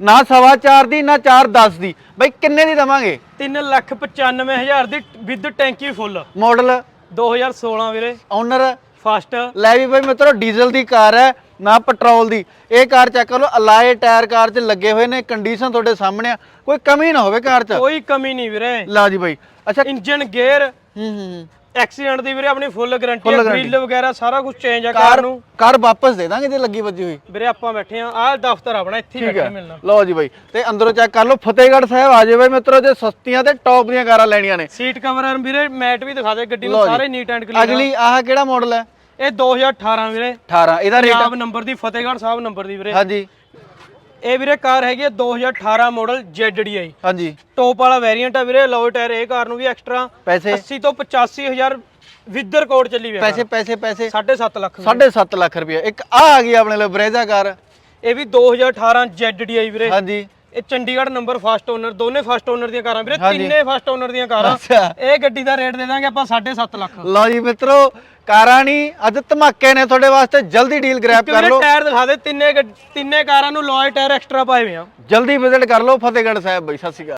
ਨਾ ਸਵਾ ਚਾਰ ਦੀ ਨਾ 410 ਦੀ। ਬਈ ਕਿੰਨੇ ਦੀ ਦਵਾਂਗੇ? 395000 ਦੀ ਵਿਦ ਟੈਂਕੀ ਫੁੱਲ। ਮਾਡਲ। 2016 ਵੀਰੇ। ਓਨਰ ਫਸਟ ਲੈ ਵੀ ਬਈ ਮਿੱਤਰੋ ਡੀਜ਼ਲ ਦੀ ਕਾਰ ਹੈ ਨਾ ਪੈਟਰੋਲ ਦੀ। ਇਹ ਕਾਰ ਚੈੱਕ ਕਰੋ ਅਲਾਏ ਟਾਇਰ ਕਾਰ 'ਚ ਲੱਗੇ ਹੋਏ ਨੇ ਕੰਡੀਸ਼ਨ ਤੁਹਾਡੇ ਸਾਹਮਣੇ ਆ। ਕੋਈ ਕਮੀ ਨਾ ਹੋਵੇ ਕਾਰ 'ਚ। ਕੋਈ ਕਮੀ ਨਹੀਂ ਵੀਰੇ। ਲਾ ਜੀ ਬਾਈ। ਅੱਛਾ। ਇੰਜਨ ਗੇਅਰ ਹੂੰ ਹੂੰ। ਐਕਸੀਡੈਂਟ ਦੀ ਵੀਰੇ ਆਪਣੀ ਫੁੱਲ ਗਾਰੰਟੀ ਹੈ। ਗ੍ਰਿਲ ਵਗੈਰਾ ਸਾਰਾ ਕੁਝ ਚੇਂਜ ਆ ਕਾਰ ਨੂੰ। ਕਾਰ ਵਾਪਸ ਦੇ ਦਾਂਗੇ ਜੇ ਲੱਗੀ ਵੱਜੀ ਹੋਈ। ਵੀਰੇ ਆਪਾਂ ਬੈਠੇ ਆ ਆਹ ਦਫ਼ਤਰ ਆਪਣਾ ਇੱਥੇ ਹੀ ਬੈਠੇ ਮਿਲਣਾ। ਲਓ ਜੀ ਬਾਈ ਤੇ ਅੰਦਰੋਂ ਚੈੱਕ ਕਰ ਲਓ ਫਤਿਹਗੜ੍ਹ ਸਾਹਿਬ ਆ ਜਾਓ ਬਾਈ ਮਿੱਤਰੋ ਜੇ ਸਸਤੀਆਂ ਤੇ ਟੌਪ ਦੀਆਂ ਕਾਰਾਂ ਲੈਣੀਆਂ ਨੇ। ਸੀਟ ਕਵਰ ਵੀਰੇ ਮੈਟ ਵੀ ਦਿਖਾ ਦੇ ਗੱਡੀ ਨੂੰ ਜੀ। ਸਾਰੇ ਨੀਟ ਐਂਡ ਕਲੀਨ ਅਗਲੀ ਆਹ ਕਿਹੜਾ ਮਾਡਲ ਹੈ? ਇਹ 2018 ਵੀਰੇ। 18 ਇਹਦਾ ਰੇਟ ਪੰਜਾਬ ਨੰਬਰ ਦੀ ਫਤਿਹਗੜ੍ਹ ਸਾਹਿਬ ਨੰਬਰ ਦੀ ਵੀਰੇ। ਹਾਂਜੀ। ਇਹ ਵੀਰੇ ਕਾਰ ਹੈਗੀ ਹੈ 2018 ਮਾਡਲ ZDI ਹਾਂਜੀ। ਟੌਪ ਵਾਲਾ ਵੇਰੀਐਂਟ ਆ ਵੀਰੇ ਲੋਅ ਟਾਇਰ ਇਹ ਕਾਰ ਨੂੰ ਵੀ ਐਕਸਟਰਾ ਪੈਸੇ? 80 ਤੋਂ 85000 ਵਿਦ ਰਿਕਾਰਡ ਚੱਲੀ ਹੋਈ ਪੈਸੇ ਪੈਸੇ ਪੈਸੇ? 7.5 ਲੱਖ ਵੀਰੇ। 7.5 ਲੱਖ ਰੁਪਏ ਇੱਕ ਆ ਆ ਗਈ ਆਪਣੇ ਲਈ ਬਰੇਜ਼ਾ ਕਾਰ। ਇਹ ਵੀ 2018 ZDI ਵੀਰੇ। ਹਾਂਜੀ। ਇਹ ਚੰਡੀਗੜ੍ਹ ਨੰਬਰ ਫਸਟ ਓਨਰ ਦੋਨੇ ਫਸਟ ਓਨਰ ਦੀਆਂ ਕਾਰਾਂ ਵੀਰੇ। ਤਿੰਨੇ ਫਸਟ ਓਨਰ ਦੀਆਂ ਕਾਰਾਂ। ਇਹ ਗੱਡੀ ਦਾ ਰੇਟ ਦੇ ਦਾਂਗੇ ਆਪਾਂ 7.5 ਲੱਖ। ਲਓ ਜੀ ਮਿੱਤਰੋ ਕਾਰਾਂ ਨਹੀਂ ਅੱਜ ਧਮਾਕੇ ਨੇ ਤੁਹਾਡੇ ਵਾਸਤੇ ਜਲਦੀ ਡੀਲ ਗ੍ਰੈਬ ਕਰ ਲਓ। ਟਾਇਰ ਦਿਖਾ ਦੇ ਤਿੰਨੇ ਤਿੰਨੇ ਕਾਰਾਂ ਨੂੰ ਲੋਏ ਟਾਇਰ ਐਕਸਟਰਾ ਪਾਏ ਹੋਏ ਆ। ਜਲਦੀ ਵਿਜ਼ਿਟ ਕਰ ਲਓ ਫਤਿਹਗੜ੍ਹ ਸਾਹਿਬ ਬਈ ਸਤਿ ਸ਼੍ਰੀ ਅਕਾਲ।